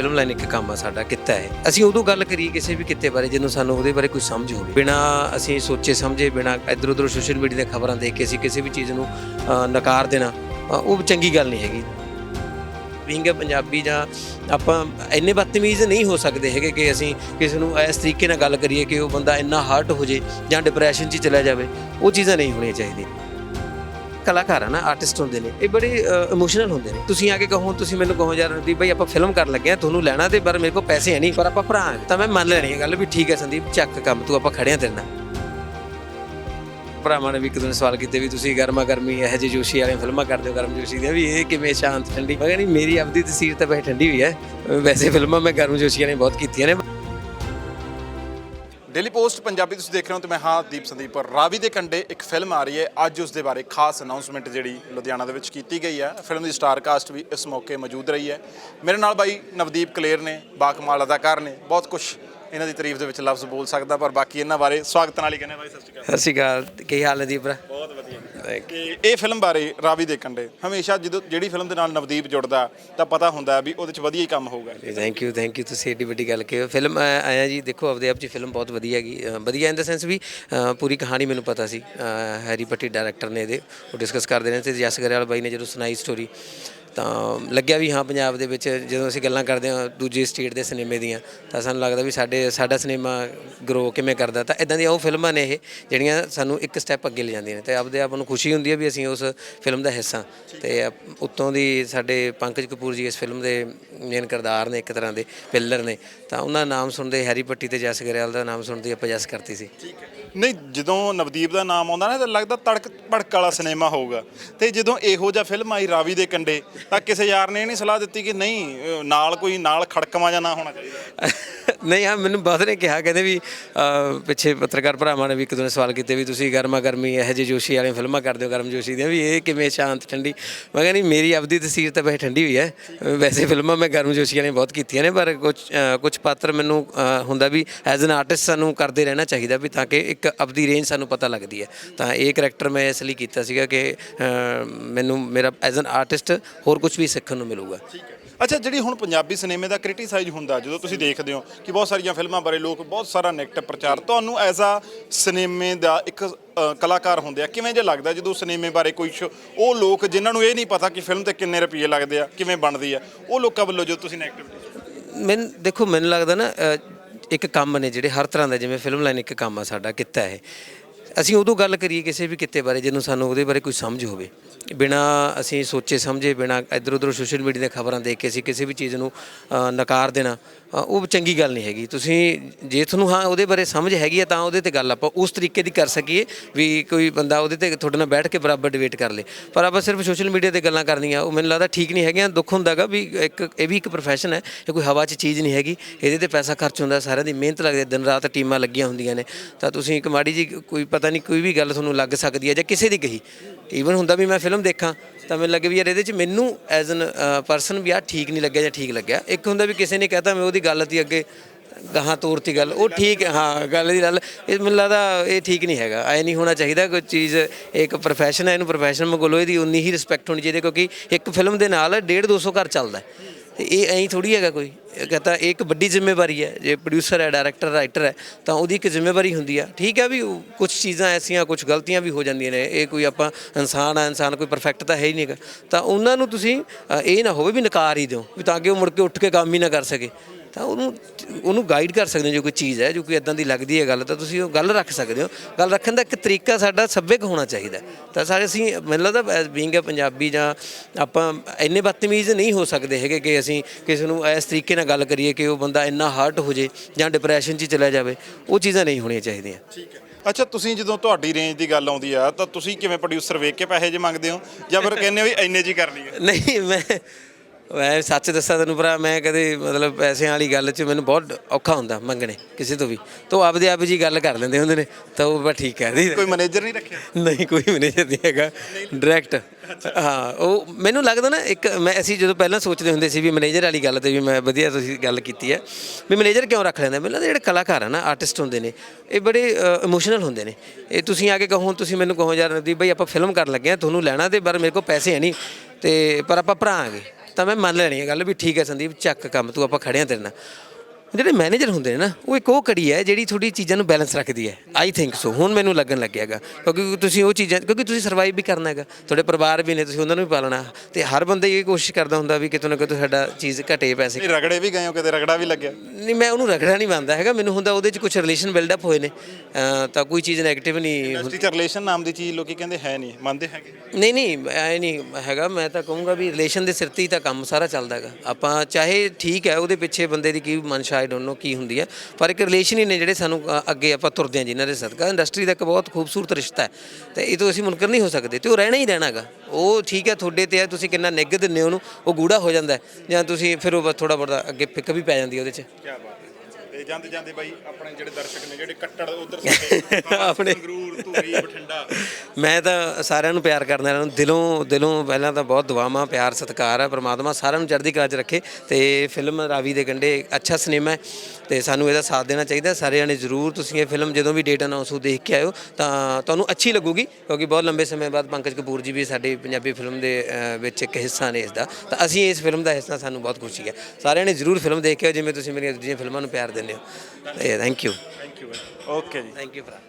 Film line ਇੱਕ ਕੰਮ ਆ ਸਾਡਾ ਕਿੱਤਾ ਹੈ। ਅਸੀਂ ਉਦੋਂ ਗੱਲ ਕਰੀਏ ਕਿਸੇ ਵੀ ਕਿੱਤੇ ਬਾਰੇ ਜਦੋਂ ਸਾਨੂੰ ਉਹਦੇ ਬਾਰੇ ਕੋਈ ਸਮਝ ਹੋਵੇ। ਬਿਨਾ ਅਸੀਂ ਸੋਚੇ ਸਮਝੇ ਬਿਨਾ ਇੱਧਰ ਉੱਧਰ ਸੋਸ਼ਲ ਮੀਡੀਆ ਦੀਆਂ ਖਬਰਾਂ ਦੇਖ ਕੇ ਅਸੀਂ ਕਿਸੇ ਵੀ ਚੀਜ਼ ਨੂੰ ਨਕਾਰ ਦੇਣਾ ਅ, ਉਹ ਚੰਗੀ ਗੱਲ ਨਹੀਂ ਹੈਗੀ। ਬੀਇੰਗ ਅ ਪੰਜਾਬੀ ਜਾਂ ਆਪਾਂ ਇੰਨੇ ਬਦਤਮੀਜ਼ ਨਹੀਂ ਹੋ ਸਕਦੇ ਹੈਗੇ ਕਿ ਅਸੀਂ ਕਿਸੇ ਨੂੰ ਇਸ ਤਰੀਕੇ ਨਾਲ ਗੱਲ ਕਰੀਏ ਕਿ ਉਹ ਬੰਦਾ ਇੰਨਾ ਹਰਟ ਹੋ ਜੇ ਜਾਂ ਡਿਪਰੈਸ਼ਨ 'ਚ ਚਲਾ ਜਾਵੇ ਉਹ ਚੀਜ਼ਾਂ ਨਹੀਂ ਹੋਣੀਆਂ ਚਾਹੀਦੀਆਂ। ਕਲਾਕਾਰ ਆ ਨਾ ਆਰਟਿਸਟ ਹੁੰਦੇ ਨੇ, ਇਹ ਬੜੇ ਇਮੋਸ਼ਨਲ ਹੁੰਦੇ ਨੇ। ਤੁਸੀਂ ਆ ਕੇ ਕਹੋ, ਤੁਸੀਂ ਮੈਨੂੰ ਕਹੋ ਯਾਰ ਰਣਦੀਪ ਭਾਈ ਆਪਾਂ ਫਿਲਮ ਕਰਨ ਲੱਗੇ ਆ, ਤੁਹਾਨੂੰ ਲੈਣਾ ਤੇ, ਪਰ ਮੇਰੇ ਕੋਲ ਪੈਸੇ ਹੈ ਨਹੀਂ, ਪਰ ਆਪਾਂ ਭਰਾ ਤਾਂ ਮੈਂ ਮੰਨ ਲੈਣੀ ਹੈ ਗੱਲ ਵੀ ਠੀਕ ਹੈ ਸੰਦੀਪ, ਚੱਕ ਕੰਮ, ਤੂੰ ਆਪਾਂ ਖੜਿਆ ਆ ਤੇਰੇ ਨਾਲ। ਭਰਾਵਾਂ ਨੇ ਵੀ ਇੱਕ ਦਿਨ ਸਵਾਲ ਕੀਤੇ ਵੀ ਤੁਸੀਂ ਗਰਮਾ ਗਰਮੀ, ਇਹੋ ਜਿਹੇ ਜੋਸ਼ੀ ਵਾਲੀਆਂ ਫਿਲਮਾਂ ਕਰਦੇ ਹੋ, ਗਰਮ ਜੋਸ਼ੀ ਦੀਆਂ ਵੀ ਇਹ ਕਿਵੇਂ ਸ਼ਾਂਤ, ਠੰਡੀ ਮੈਂ ਕਹਿੰਦੀ ਮੇਰੀ ਆਪਦੀ ਤਸਵੀਰ ਤਾਂ ਵੈਸੇ ਠੰਡੀ ਹੋਈ ਹੈ। ਵੈਸੇ ਫਿਲਮਾਂ ਮੈਂ ਗਰਮ ਜੋਸ਼ੀ ਵਾਲੀਆਂ ਬਹੁਤ ਕੀਤੀਆਂ ਨੇ ਡੇਲੀ ਪੋਸਟ ਪੰਜਾਬੀ ਤੁਸੀਂ ਦੇਖ ਰਹੇ ਹੋ ਤੇ ਮੈਂ ਹਾਂ ਦੀਪ ਸੰਦੀਪ ਔਰ ਰਾਵੀ ਦੇ ਕੰਡੇ ਇੱਕ ਫਿਲਮ ਆ ਰਹੀ ਹੈ। ਅੱਜ ਉਸ ਦੇ ਬਾਰੇ ਖਾਸ ਅਨਾਉਂਸਮੈਂਟ ਜਿਹੜੀ ਲੁਧਿਆਣਾ ਦੇ ਵਿੱਚ ਕੀਤੀ ਗਈ ਹੈ। ਫਿਲਮ ਦੀ ਸਟਾਰ ਕਾਸਟ ਵੀ ਇਸ ਮੌਕੇ ਮੌਜੂਦ ਰਹੀ ਹੈ। ਮੇਰੇ ਨਾਲ ਬਾਈ ਨਵਦੀਪ ਕਲੇਰ ਨੇ, ਬਾਕਮਾਲ ਅਦਾਕਾਰ ਨੇ, ਬਹੁਤ ਕੁਝ ਇਹਨਾਂ ਦੀ ਤਾਰੀਫ ਦੇ ਵਿੱਚ ਲਫ਼ਜ਼ ਬੋਲ ਸਕਦਾ ਪਰ ਬਾਕੀ ਇਹਨਾਂ ਬਾਰੇ ਸਵਾਗਤ ਨਾਲ ਹੀ ਕਹਿੰਦੇ ਬਾਈ ਸਤਿ ਸ਼੍ਰੀ ਅਕਾਲ। ਸਤਿ ਸ਼੍ਰੀ ਅਕਾਲ। ਕੀ ਹਾਲ ਹੈ ਦੀਪ ਭਰਾ? ਬਹੁਤ ਵਧੀਆ। ਇਹ ਫਿਲਮ ਬਾਰੇ ਰਾਵੀ ਦੇ। ਕੰਡੇ ਹਮੇਸ਼ਾ ਜਦੋਂ ਜਿਹੜੀ ਫਿਲਮ ਦੇ ਨਾਲ ਨਵਦੀਪ ਜੁੜਦਾ ਤਾਂ ਪਤਾ ਹੁੰਦਾ ਵੀ ਉਹਦੇ 'ਚ ਵਧੀਆ ਹੀ ਕੰਮ ਹੋਊਗਾ। ਥੈਂਕ ਯੂ ਥੈਂਕ ਯੂ ਤੁਸੀਂ ਏਡੀ ਵੱਡੀ ਗੱਲ ਕਹੀ। ਫਿਲਮ ਆਇਆ ਜੀ ਦੇਖੋ ਆਪਦੇ ਆਪ ਚ ਫਿਲਮ ਬਹੁਤ ਵਧੀਆ ਹੈਗੀ। ਵਧੀਆ ਇਨ ਦਾ ਸੈਂਸ ਵੀ ਪੂਰੀ ਕਹਾਣੀ ਮੈਨੂੰ ਪਤਾ ਸੀ। ਹੈਰੀ ਪੱਟੀ ਡਾਇਰੈਕਟਰ ਨੇ ਇਹਦੇ ਉਹ ਡਿਸਕਸ ਕਰਦੇ ਨੇ। ਤੇ ਜਸ ਗਰੇਵਾਲ ਬਾਈ ਨੇ ਜਦੋਂ ਸੁਣਾਈ ਸਟੋਰੀ ਤਾਂ ਲੱਗਿਆ ਵੀ ਹਾਂ ਪੰਜਾਬ ਦੇ ਵਿੱਚ ਜਦੋਂ ਅਸੀਂ ਗੱਲਾਂ ਕਰਦੇ ਹਾਂ ਦੂਜੀ ਸਟੇਟ ਦੇ ਸਿਨੇਮੇ ਦੀਆਂ, ਤਾਂ ਸਾਨੂੰ ਲੱਗਦਾ ਵੀ ਸਾਡੇ, ਸਾਡਾ ਸਿਨੇਮਾ ਗਰੋ ਕਿਵੇਂ ਕਰਦਾ, ਤਾਂ ਇਦਾਂ ਦੀਆਂ ਉਹ ਫਿਲਮਾਂ ਨੇ ਇਹ, ਜਿਹੜੀਆਂ ਸਾਨੂੰ ਇੱਕ ਸਟੈਪ ਅੱਗੇ ਲੈ ਜਾਂਦੀਆਂ ਨੇ, ਤੇ ਆਪਦੇ ਆਪ ਨੂੰ ਖੁਸ਼ੀ ਹੁੰਦੀ ਹੈ ਵੀ ਅਸੀਂ ਉਸ ਫਿਲਮ ਦਾ ਹਿੱਸਾ ਤੇ ਉੱਤੋਂ ਦੀ ਸਾਡੇ ਪੰਕਜ ਕਪੂਰ ਜੀ ਇਸ ਫਿਲਮ ਦੇ ਮੇਨ ਕਿਰਦਾਰ ਨੇ ਇੱਕ ਤਰ੍ਹਾਂ ਦੇ ਪਿੱਲਰ ਨੇ, ਤਾਂ ਉਹਨਾਂ ਦਾ ਨਾਮ ਸੁਣਦੇ ਹੈਰੀ ਪੱਟੀ ਤੇ ਜਸ ਗਰੇਵਾਲ ਦਾ ਨਾਮ ਸੁਣਦੇ ਆਪਾਂ ਜਸ ਕਰਤੀ ਸੀ। ਨਹੀਂ ਜਦੋਂ ਨਵਦੀਪ ਦਾ ਨਾਮ ਆਉਂਦਾ ਨਾ ਤਾਂ ਲੱਗਦਾ ਤੜਕ ਭੜਕ ਵਾਲਾ ਸਿਨੇਮਾ ਹੋਊਗਾ। ਤੇ ਜਦੋਂ ਇਹੋ ਜਿਹਾ ਫਿਲਮ ਆਈ ਰਾਵੀ ਦੇ ਕੰਡੇ ਤਾਂ ਕਿਸੇ ਯਾਰ ਨੇ ਇਹ ਨਹੀਂ ਸਲਾਹ ਦਿੱਤੀ ਕਿ ਨਹੀਂ ਅਹ ਨਾਲ ਕੋਈ ਨਾਲ ਖੜਕਵਾਂ ਜਾਂ ਨਾ ਹੋਣਾ ਚਾਹੀਦਾ। ਨਹੀਂ ਹਾਂ ਮੈਨੂੰ ਬਹੁਤ ਨੇ ਕਿਹਾ ਕਹਿੰਦੇ ਵੀ ਅਹ, ਪਿੱਛੇ ਪੱਤਰਕਾਰ ਭਰਾਵਾਂ ਨੇ ਵੀ ਇੱਕ ਦਿਨ ਸਵਾਲ ਕੀਤੇ ਵੀ ਤੁਸੀਂ ਗਰਮਾ ਗਰਮੀ ਇਹੋ ਜਿਹੇ ਜੋਸ਼ੀ ਵਾਲੀਆਂ ਫਿਲਮਾਂ ਕਰਦੇ ਹੋ ਗਰਮ ਜੋਸ਼ੀ ਦੀਆਂ ਵੀ ਇਹ ਕਿਵੇਂ ਸ਼ਾਂਤ ਠੰਡੀ? ਮੈਂ ਕਹਿੰਦੀ ਮੇਰੀ ਆਪਦੀ ਤਸਵੀਰ ਤਾਂ ਵੈਸੇ ਠੰਡੀ ਹੋਈ ਹੈ। ਵੈਸੇ ਫਿਲਮਾਂ ਮੈਂ ਗਰਮ ਜੋਸ਼ੀ ਵਾਲੀਆਂ ਬਹੁਤ ਕੀਤੀਆਂ ਨੇ ਪਰ ਕੁਝ ਕੁਝ ਪਾਤਰ ਮੈਨੂੰ ਅਹ, ਹੁੰਦਾ ਵੀ ਐਜ਼ ਐਨ ਆਰਟਿਸਟ ਸਾਨੂੰ ਕਰਦੇ ਰਹਿਣਾ ਚਾਹੀਦਾ ਵੀ ਤਾਂ ਕਿ ਇੱਕ ਆਪਦੀ ਰੇਂਜ ਸਾਨੂੰ ਪਤਾ ਲੱਗਦੀ ਹੈ। ਤਾਂ ਇਹ ਕਰੈਕਟਰ ਮੈਂ ਇਸ ਲਈ ਕੀਤਾ ਸੀਗਾ ਕਿ ਮੈਨੂੰ ਮੇਰਾ ਐਜ਼ ਐਨ ਆਰਟਿਸਟ ਹੋਰ ਕੁਝ ਵੀ ਸਿੱਖਣ ਨੂੰ ਮਿਲੂਗਾ। ਅੱਛਾ ਜਿਹੜੀ ਹੁਣ ਪੰਜਾਬੀ ਸਿਨੇਮੇ ਦਾ ਕ੍ਰਿਟਿਸਾਈਜ਼ ਹੁੰਦਾ ਜਦੋਂ ਤੁਸੀਂ ਦੇਖਦੇ ਹੋ ਕਿ ਬਹੁਤ ਸਾਰੀਆਂ ਫਿਲਮਾਂ ਬਾਰੇ ਲੋਕ ਬਹੁਤ ਸਾਰਾ ਨੈਗੇਟਿਵ ਪ੍ਰਚਾਰ ਤੁਹਾਨੂੰ ਐਜ਼ ਆ ਸਿਨੇਮੇ ਦਾ ਇੱਕ ਕਲਾਕਾਰ ਹੁੰਦੇ ਆ ਕਿਵੇਂ ਜੇ ਲੱਗਦਾ ਜਦੋਂ ਸਿਨੇਮੇ ਬਾਰੇ ਕੋਈ ਉਹ ਲੋਕ ਜਿਨ੍ਹਾਂ ਨੂੰ ਇਹ ਨਹੀਂ ਪਤਾ ਕਿ ਫਿਲਮ ਤੇ ਕਿੰਨੇ ਰੁਪਏ ਲੱਗਦੇ ਆ ਕਿਵੇਂ ਬਣਦੀ ਆ ਉਹ ਲੋਕਾਂ ਵੱਲੋਂ ਜਦੋਂ ਤੁਸੀਂ ਨੈਗੇਟਿਵ ਮੈਨੂੰ ਦੇਖੋ ਮੈਨੂੰ ਲੱਗਦਾ ਨਾ ਇੱਕ ਕੰਮ ਨੇ ਜਿਹੜੇ ਹਰ ਤਰ੍ਹਾਂ ਦਾ, ਜਿਵੇਂ ਫਿਲਮ ਲਾਈਨ ਇੱਕ ਕੰਮ ਆ ਸਾਡਾ, ਕਿੱਤਾ ਹੈ ਅਸੀਂ ਉਦੋਂ ਗੱਲ ਕਰੀਏ ਕਿਸੇ ਵੀ ਕਿੱਤੇ ਬਾਰੇ ਜਿਹਨੂੰ ਸਾਨੂੰ ਉਹਦੇ ਬਾਰੇ ਕੋਈ ਸਮਝ ਹੋਵੇ। ਬਿਨਾ ਅਸੀਂ ਸੋਚੇ ਸਮਝੇ, ਬਿਨਾ ਇੱਧਰ ਉੱਧਰ ਸੋਸ਼ਲ ਮੀਡੀਆ ਦੀਆਂ ਖਬਰਾਂ ਦੇਖ ਕੇ ਅਸੀਂ ਕਿਸੇ ਵੀ ਚੀਜ਼ ਨੂੰ ਨਕਾਰ ਦੇਣਾ ਉਹ ਚੰਗੀ ਗੱਲ ਨਹੀਂ ਹੈਗੀ। ਤੁਸੀਂ ਜੇ ਤੁਹਾਨੂੰ ਹਾਂ ਉਹਦੇ ਬਾਰੇ ਸਮਝ ਹੈਗੀ ਆ ਤਾਂ ਉਹਦੇ ਤੇ ਗੱਲ ਆਪਾਂ ਉਸ ਤਰੀਕੇ ਦੀ ਕਰ ਸਕੀਏ ਵੀ ਕੋਈ ਬੰਦਾ ਉਹਦੇ ਤੇ ਤੁਹਾਡੇ ਨਾਲ ਬੈਠ ਕੇ ਬਰਾਬਰ ਡਿਬੇਟ ਕਰ ਲੇ। ਪਰ ਆਪਾਂ ਸਿਰਫ ਸੋਸ਼ਲ ਮੀਡੀਆ ਤੇ ਗੱਲਾਂ ਕਰਨੀਆਂ, ਉਹ ਮੈਨੂੰ ਲੱਗਦਾ ਠੀਕ ਨਹੀਂ ਹੈਗੀਆਂ। ਦੁੱਖ ਹੁੰਦਾਗਾ ਵੀ ਇੱਕ, ਇਹ ਵੀ ਇੱਕ ਪ੍ਰੋਫੈਸ਼ਨ ਹੈ ਇਹ ਕੋਈ ਹਵਾ 'ਚ ਚੀਜ਼ ਨਹੀਂ ਹੈਗੀ। ਇਹਦੇ ਤੇ ਪੈਸਾ ਖਰਚ ਹੁੰਦਾ, ਸਾਰਿਆਂ ਦੀ ਮਿਹਨਤ ਲੱਗਦੀ ਦਿਨ ਰਾਤ ਟੀਮਾਂ ਲੱਗੀਆਂ ਹੁੰਦੀਆਂ ਨੇ। ਤਾਂ ਤੁਸੀਂ ਇੱਕ ਮਾੜੀ ਜੀ ਕੋਈ ਪਤਾ ਨਹੀਂ ਕੋਈ ਵੀ ਗੱਲ ਤੁਹਾਨੂੰ ਲੱਗ ਸਕਦੀ ਹੈ ਜਾਂ ਕਿਸੇ ਦੀ ਕਹੀ। ਈਵਨ ਹੁੰਦਾ ਵੀ ਮੈਂ ਫਿਲਮ ਦੇਖਾਂ ਤਾਂ ਮੈਨੂੰ ਲੱਗੇ ਵੀ ਯਾਰ ਇਹਦੇ 'ਚ ਮੈਨੂੰ ਐਜ਼ ਐਨ ਪਰਸਨ ਵੀ ਆ ਠੀਕ ਨਹੀਂ ਲੱਗਿਆ ਜਾਂ ਠੀਕ ਲੱਗਿਆ। ਇੱਕ ਹੁੰਦਾ ਵੀ ਕਿਸੇ ਨੇ ਕਹਤਾ ਮੈਂ ਉਹਦੀ ਗੱਲ ਤੀ ਅੱਗੇ ਗਾਹਾਂ ਤੋਰਤੀ ਗੱਲ ਉਹ ਠੀਕ ਹੈ, ਹਾਂ ਗੱਲ ਦੀ ਗੱਲ। ਇਹ ਮੈਨੂੰ ਲੱਗਦਾ ਇਹ ਠੀਕ ਨਹੀਂ ਹੈਗਾ। ਐ ਨਹੀਂ ਹੋਣਾ ਚਾਹੀਦਾ ਕੋਈ ਚੀਜ਼ ਇੱਕ ਪ੍ਰੋਫੈਸ਼ਨ ਹੈ ਇਹਨੂੰ ਪ੍ਰੋਫੈਸ਼ਨ ਮੰਗੋ ਇਹਦੀ ਉਨੀ ਹੀ ਰਿਸਪੈਕਟ ਹੋਣੀ ਚਾਹੀਦੀ ਕਿਉਂਕਿ ਇੱਕ ਫਿਲਮ ਦੇ ਨਾਲ 1.5 200 ਘਰ ਚੱਲਦਾ ਇਹ ਐਂ ਥੋੜੀ ਹੈਗਾ ਕੋਈ। ਇਹ ਕਹਤਾ ਇਹ ਇੱਕ ਵੱਡੀ ਜ਼ਿੰਮੇਵਾਰੀ ਹੈ, ਜੇ ਪ੍ਰੋਡਿਊਸਰ ਹੈ ਡਾਇਰੈਕਟਰ ਰਾਈਟਰ ਹੈ, ਤਾਂ ਉਹਦੀ ਇੱਕ ਜ਼ਿੰਮੇਵਾਰੀ ਹੁੰਦੀ ਆ। ਠੀਕ ਹੈ ਵੀ ਕੁਝ ਚੀਜ਼ਾਂ ਐਸੀਆਂ ਕੁਝ ਗਲਤੀਆਂ ਵੀ ਹੋ ਜਾਂਦੀਆਂ ਨੇ। ਇਹ ਕੋਈ ਆਪਾਂ ਇਨਸਾਨ ਆ, ਇਨਸਾਨ ਕੋਈ ਪਰਫੈਕਟ ਤਾਂ ਹੈ ਹੀ ਨਹੀਂਗਾ ਤਾਂ ਉਹਨਾਂ ਨੂੰ ਤੁਸੀਂ ਇਹ ਨਾ ਹੋਵੇ ਵੀ ਨਕਾਰ ਹੀ ਦਿਓ, ਵੀ ਤਾਂ ਕਿ ਉਹ ਮੁੜ ਕੇ ਉੱਠ ਕੇ ਕੰਮ ਹੀ ਨਾ ਕਰ ਸਕੇ। ਤਾਂ ਉਹਨੂੰ ਉਹਨੂੰ ਗਾਈਡ ਕਰ ਸਕਦੇ ਹੋ ਜੋ ਕੋਈ ਚੀਜ਼ ਹੈ ਜੋ ਕੋਈ ਇਦਾਂ ਦੀ ਲੱਗਦੀ ਹੈ ਗੱਲ ਤਾਂ ਤੁਸੀਂ ਉਹ ਗੱਲ ਰੱਖ ਸਕਦੇ ਹੋ। ਗੱਲ ਰੱਖਣ ਦਾ ਇੱਕ ਤਰੀਕਾ ਸਾਡਾ ਸੱਭਿਅਕ ਹੋਣਾ ਚਾਹੀਦਾ। ਤਾਂ ਸਾਰੇ ਅਸੀਂ ਮੈਨੂੰ ਲੱਗਦਾ ਐਜ਼ ਬੀਇੰਗ ਅ ਪੰਜਾਬੀ ਜਾਂ ਆਪਾਂ ਇੰਨੇ ਬਦਤਮੀਜ਼ ਨਹੀਂ ਹੋ ਸਕਦੇ ਹੈਗੇ ਕਿ ਅਸੀਂ ਕਿਸੇ ਨੂੰ ਇਸ ਤਰੀਕੇ ਨਾਲ ਗੱਲ ਕਰੀਏ ਕਿ ਉਹ ਬੰਦਾ ਇੰਨਾ ਹਰਟ ਹੋ ਜੇ ਜਾਂ ਡਿਪਰੈਸ਼ਨ 'ਚ ਚਲਾ ਜਾਵੇ। ਉਹ ਚੀਜ਼ਾਂ ਨਹੀਂ ਹੋਣੀਆਂ ਚਾਹੀਦੀਆਂ। ਠੀਕ ਹੈ। ਅੱਛਾ ਤੁਸੀਂ ਜਦੋਂ ਤੁਹਾਡੀ ਰੇਂਜ ਦੀ ਗੱਲ ਆਉਂਦੀ ਆ ਤਾਂ ਤੁਸੀਂ ਕਿਵੇਂ ਪ੍ਰੋਡਿਊਸਰ ਵੇਖ ਕੇ ਪੈਸੇ ਜੇ ਮੰਗਦੇ ਹੋ? ਜਾਂ ਫਿਰ ਕਹਿੰਦੇ ਹੋ ਵੀ ਇੰਨੇ ਜੀ ਕਰਨੀ ਹੈ ਨਹੀਂ ਮੈਂ ਮੈਂ ਸੱਚ ਦੱਸਾਂ ਤੈਨੂੰ ਭਰਾ ਮੈਂ ਕਦੇ ਮਤਲਬ ਪੈਸਿਆਂ ਵਾਲੀ ਗੱਲ 'ਚ ਮੈਨੂੰ ਬਹੁਤ ਔਖਾ ਹੁੰਦਾ ਮੰਗਣੇ ਕਿਸੇ ਤੋਂ ਵੀ। ਤਾਂ ਆਪਦੇ ਆਪ ਜੀ ਗੱਲ ਕਰ ਲੈਂਦੇ ਹੁੰਦੇ ਨੇ ਤਾਂ ਉਹ ਬਸ ਠੀਕ ਹੈ। ਕੋਈ ਮੈਨੇਜਰ ਨਹੀਂ ਰੱਖਿਆ? ਨਹੀਂ ਕੋਈ ਮੈਨੇਜਰ ਨਹੀਂ ਹੈਗਾ। ਡਾਇਰੈਕਟ ਹਾਂ ਉਹ ਮੈਨੂੰ ਲੱਗਦਾ ਨਾ ਇੱਕ ਮੈਂ ਅਸੀਂ ਜਦੋਂ ਪਹਿਲਾਂ ਸੋਚਦੇ ਹੁੰਦੇ ਸੀ ਵੀ ਮੈਨੇਜਰ ਵਾਲੀ ਗੱਲ ਤੇ ਵੀ ਮੈਂ ਵਧੀਆ ਤੁਸੀਂ ਗੱਲ ਕੀਤੀ ਹੈ ਵੀ ਮੈਨੇਜਰ ਕਿਉਂ ਰੱਖ ਲੈਂਦਾ? ਮੈਨੂੰ ਲੱਗਦਾ ਜਿਹੜੇ ਕਲਾਕਾਰ ਆ ਨਾ ਆਰਟਿਸਟ ਹੁੰਦੇ ਨੇ ਇਹ ਬੜੇ ਇਮੋਸ਼ਨਲ ਹੁੰਦੇ ਨੇ। ਇਹ ਤੁਸੀਂ ਆ ਕੇ ਕਹੋ ਤੁਸੀਂ ਮੈਨੂੰ ਕਹੋ ਯਾਰ ਨਦੀਪ ਭਾਈ ਆਪਾਂ ਫਿਲਮ ਕਰਨ ਲੱਗੇ ਆ ਤੁਹਾਨੂੰ ਲੈਣਾ ਤੇ ਪਰ ਮੇਰੇ ਕੋਲ ਪੈਸੇ ਹੈ ਨਹੀਂ ਤੇ ਪਰ ਆਪਾਂ ਭਰਾ ਆਂਗੇ। ਤਾਂ ਮੈਂ ਮੰਨ ਲੈਣੀ ਹੈ ਗੱਲ ਵੀ ਠੀਕ ਹੈ ਸੰਦੀਪ, ਚੱਕ ਕੰਮ, ਤੂੰ ਆਪਾਂ ਖੜੇ ਆ ਤੇਰੇ ਨਾਲ। ਜਿਹੜੇ ਮੈਨੇਜਰ ਹੁੰਦੇ ਨੇ ਨਾ ਉਹ ਇੱਕ ਉਹ ਕੜੀ ਹੈ ਜਿਹੜੀ ਥੋੜੀ ਚੀਜ਼ਾਂ ਨੂੰ ਬੈਲੈਂਸ ਰੱਖਦੀ ਹੈ। ਆਈ ਥਿੰਕ ਸੋ ਹੁਣ ਮੈਨੂੰ ਲੱਗਣ ਲੱਗਿਆਗਾ ਕਿਉਂਕਿ ਤੁਸੀਂ ਉਹ ਚੀਜ਼ਾਂ ਕਿਉਂਕਿ ਤੁਸੀਂ ਸਰਵਾਈਵ ਵੀ ਕਰਨਾ ਹੈਗਾ। ਤੁਹਾਡੇ ਪਰਿਵਾਰ ਵੀ ਨੇ ਤੁਸੀਂ ਉਹਨਾਂ ਨੂੰ ਵੀ ਪਾਲਣਾ। ਤੇ ਹਰ ਬੰਦਾ ਇਹ ਕੋਸ਼ਿਸ਼ ਕਰਦਾ ਹੁੰਦਾ ਵੀ ਕਿਤੇ ਨਾ ਕਿਤੇ ਸਾਡਾ ਚੀਜ਼ ਘਟੇ ਪੈਸੇ। ਨਹੀਂ ਰਗੜੇ ਵੀ ਗਏ ਹੋ ਕਿਤੇ ਰਗੜਾ ਵੀ ਲੱਗਿਆ? ਨਹੀਂ ਮੈਂ ਉਹਨੂੰ ਰਗੜਾ ਨਹੀਂ ਮੰਨਦਾ ਹੈਗਾ। ਮੈਨੂੰ ਹੁੰਦਾ ਉਹਦੇ 'ਚ ਕੁਝ ਰਿਲੇਸ਼ਨ ਬਿਲਡ ਅਪ ਹੋਏ ਨੇ। ਅਹ ਤਾਂ ਕੋਈ ਚੀਜ਼ ਨੈਗੇਟਿਵ ਨਹੀਂ ਇੰਡਸਟਰੀ ਚ ਰਿਲੇਸ਼ਨ ਨਾਮ ਦੀ ਚੀਜ਼ ਲੋਕੀ ਕਹਿੰਦੇ ਹੈ ਨਹੀਂ। ਮੰਨਦੇ ਹੈਗੇ? ਨਹੀਂ ਨਹੀਂ ਐ ਨਹੀਂ ਹੈਗਾ। ਮੈਂ ਤਾਂ ਕਹੂੰਗਾ ਵੀ ਰਿਲੇਸ਼ਨ ਦੇ ਸਿਰ ਤੇ ਹੀ ਤਾਂ ਕੰਮ ਸਾਰਾ ਚੱਲਦਾ ਹੈਗਾ। ਆਪਾਂ ਚਾਹੇ ਠੀਕ ਹੈ ਉਹਦੇ ਪਿੱਛੇ ਬੰਦੇ ਦੀ ਕੀ ਮਨਸ਼ਾ ਆਈ ਡੋਨਟ ਨੋ ਕੀ ਹੁੰਦੀ ਹੈ। ਪਰ ਇੱਕ ਰਿਲੇਸ਼ਨ ਹੀ ਨੇ ਜਿਹੜੇ ਸਾਨੂੰ ਅ, ਅੱਗੇ ਆਪਾਂ ਤੁਰਦੇ ਹਾਂ ਜਿਨ੍ਹਾਂ ਦੇ ਸਦਕਾ। ਇੰਡਸਟਰੀ ਦਾ ਇੱਕ ਬਹੁਤ ਖੂਬਸੂਰਤ ਰਿਸ਼ਤਾ ਹੈ। ਤੇ ਇਹ ਤੋਂ ਅਸੀਂ ਮੁਨਕਰ ਨਹੀਂ ਹੋ ਸਕਦੇ। ਤੇ ਉਹ ਰਹਿਣਾ ਹੀ ਰਹਿਣਾ ਹੈਗਾ। ਉਹ ਠੀਕ ਹੈ ਤੁਹਾਡੇ ਤੇ ਹੈ ਤੁਸੀਂ ਕਿੰਨਾ ਨਿੱਘ ਦਿੰਦੇ ਹੋ ਉਹਨੂੰ ਉਹ ਗੂੜਾ ਹੋ ਜਾਂਦਾ ਹੈ। ਜਾਂ ਤੁਸੀਂ ਫਿਰ ਉਹ ਥੋੜਾ ਬਹੁਤਾ ਅੱਗੇ ਫਿੱਕ ਵੀ ਪੈ ਜਾਂਦੀ ਹੈ ਉਹਦੇ 'ਚ। ਕੀ ਬਾਤ ਹੈ। ਜਾਂਦੇ ਜਾਂਦੇ ਬਾਈ ਆਪਣੇ ਜਿਹੜੇ ਦਰਸ਼ਕ ਨੇ ਜਿਹੜੇ ਕੱਟੜ ਉਧਰ ਸਾਡੇ ਆਪਣੇ- ਸੰਗਰੂਰ ਧੂਰੀ ਬਠਿੰਡਾ। ਮੈਂ ਤਾਂ ਸਾਰਿਆਂ ਨੂੰ ਪਿਆਰ ਕਰਦਾ ਇਹਨਾਂ ਨੂੰ ਦਿਲੋਂ ਦਿਲੋਂ ਪਹਿਲਾਂ ਤਾਂ ਬਹੁਤ ਦੁਆਵਾਂ ਪਿਆਰ ਸਤਿਕਾਰ ਹੈ ਪ੍ਰਮਾਤਮਾ ਸਾਰਿਆਂ ਨੂੰ ਚੜ੍ਹਦੀ ਕਲਾ 'ਚ ਰੱਖੇ ਤੇ ਫਿਲਮ ਰਾਵੀ ਦੇ ਕੰਢੇ ਅੱਛਾ ਸਿਨੇਮਾ ਹੈ ਤੇ ਸਾਨੂੰ ਇਹਦਾ ਸਾਥ ਦੇਣਾ ਚਾਹੀਦਾ ਸਾਰਿਆਂ ਨੇ ਜ਼ਰੂਰ ਤੁਸੀਂ ਇਹ ਫਿਲਮ ਜਦੋਂ ਵੀ ਡੇਟ ਅਨਾਉਂਸ ਹੋ ਦੇਖ ਕੇ ਆਇਓ ਤਾਂ ਤੁਹਾਨੂੰ ਅੱਛੀ ਲੱਗੂਗੀ ਕਿਉਂਕਿ ਬਹੁਤ ਲੰਬੇ ਸਮੇਂ ਬਾਅਦ ਪੰਕਜ ਕਪੂਰ ਜੀ ਵੀ ਸਾਡੀ ਪੰਜਾਬੀ ਫਿਲਮ ਦੇ ਵਿੱਚ ਇੱਕ ਹਿੱਸਾ ਨੇ ਇਸ ਦਾ ਤਾਂ ਅਸੀਂ ਇਸ ਫਿਲਮ ਦਾ ਹਿੱਸਾ ਸਾਨੂੰ ਬਹੁਤ ਖੁਸ਼ੀ ਹੈ। ਸਾਰਿਆਂ ਨੇ ਜ਼ਰੂਰ ਫਿਲਮ ਦੇਖਿਓ ਜਿਵੇਂ ਤੁਸੀਂ ਮੇਰੀਆਂ ਦੂਜੀਆਂ ਫਿਲਮਾਂ ਨੂੰ ਪਿਆਰ ਦਿੰਦੇ ਹੋ ਤੇ thank you thank you okay ji thank you ਭਰਾ